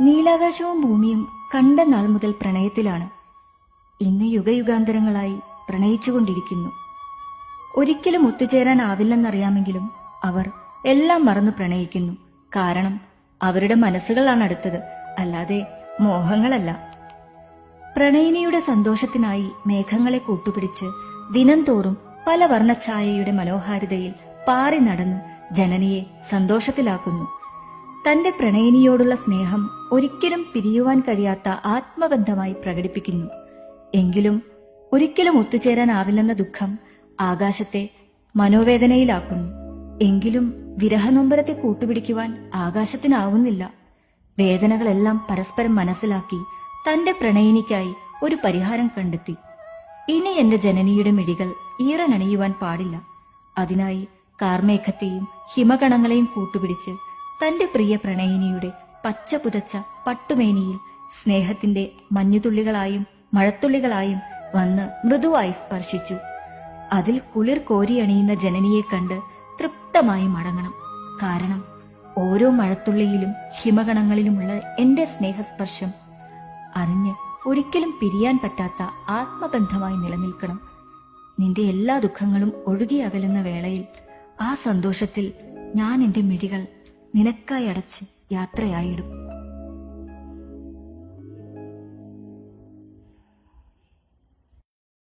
നീലാകാശവും ഭൂമിയും കണ്ട നാൾ മുതൽ പ്രണയത്തിലാണ്. ഇന്ന് യുഗയുഗാന്തരങ്ങളായി പ്രണയിച്ചുകൊണ്ടിരിക്കുന്നു. ഒരിക്കലും ഒത്തുചേരാനാവില്ലെന്നറിയാമെങ്കിലും അവർ എല്ലാം മറന്നു പ്രണയിക്കുന്നു. കാരണം അവരുടെ മനസ്സുകളാണ് അടുത്തത് അല്ലാതെ മോഹങ്ങളല്ല. പ്രണയിനിയുടെ സന്തോഷത്തിനായി മേഘങ്ങളെ കൂട്ടുപിടിച്ച് ദിനം തോറും പല വർണഛായയുടെ മനോഹാരിതയിൽ പാറി നടന്ന് ജനനിയെ സന്തോഷത്തിലാക്കുന്നു. തന്റെ പ്രണയിനിയോടുള്ള സ്നേഹം ഒരിക്കലും പിരിയുവാൻ കഴിയാത്ത ആത്മബന്ധമായി പ്രകടിപ്പിക്കുന്നു. എങ്കിലും ഒരിക്കലും ഒത്തുചേരാനാവില്ലെന്ന ദുഃഖം ആകാശത്തെ മനോവേദനയിലാക്കുന്നു. എങ്കിലും വിരഹനൊമ്പരത്തെ കൂട്ടുപിടിക്കുവാൻ ആകാശത്തിനാവുന്നില്ല. വേദനകളെല്ലാം പരസ്പരം മനസ്സിലാക്കി തന്റെ പ്രണയിനിക്കായി ഒരു പരിഹാരം കണ്ടെത്തി. ഇനി എന്റെ ജനനിയുടെ മിഴികൾ ഈറനണിയുവാൻ പാടില്ല. അതിനായി കാർമേഘത്തെയും ഹിമകണങ്ങളെയും കൂട്ടുപിടിച്ച് തന്റെ പ്രിയ പ്രണയിനിയുടെ പച്ച പുതച്ച പട്ടുമേനിയിൽ സ്നേഹത്തിന്റെ മഞ്ഞുതുള്ളികളായും മഴത്തുള്ളികളായും വന്ന് മൃദുവായി സ്പർശിച്ചു. അതിൽ കുളിർ കോരിയണിയുന്ന ജനനിയെ കണ്ട് തൃപ്തമായി മടങ്ങണം. കാരണം ഓരോ മഴത്തുള്ളിയിലും ഹിമഗണങ്ങളിലുമുള്ള എന്റെ സ്നേഹസ്പർശം അറിഞ്ഞ് ഒരിക്കലും പിരിയാൻ പറ്റാത്ത ആത്മബന്ധമായി നിലനിൽക്കണം. നിന്റെ എല്ലാ ദുഃഖങ്ങളും ഒഴുകി അകലുന്ന വേളയിൽ ആ സന്തോഷത്തിൽ ഞാൻ എന്റെ മിഴികൾ നിനക്കായി അടച്ച് യാത്രയായിടും.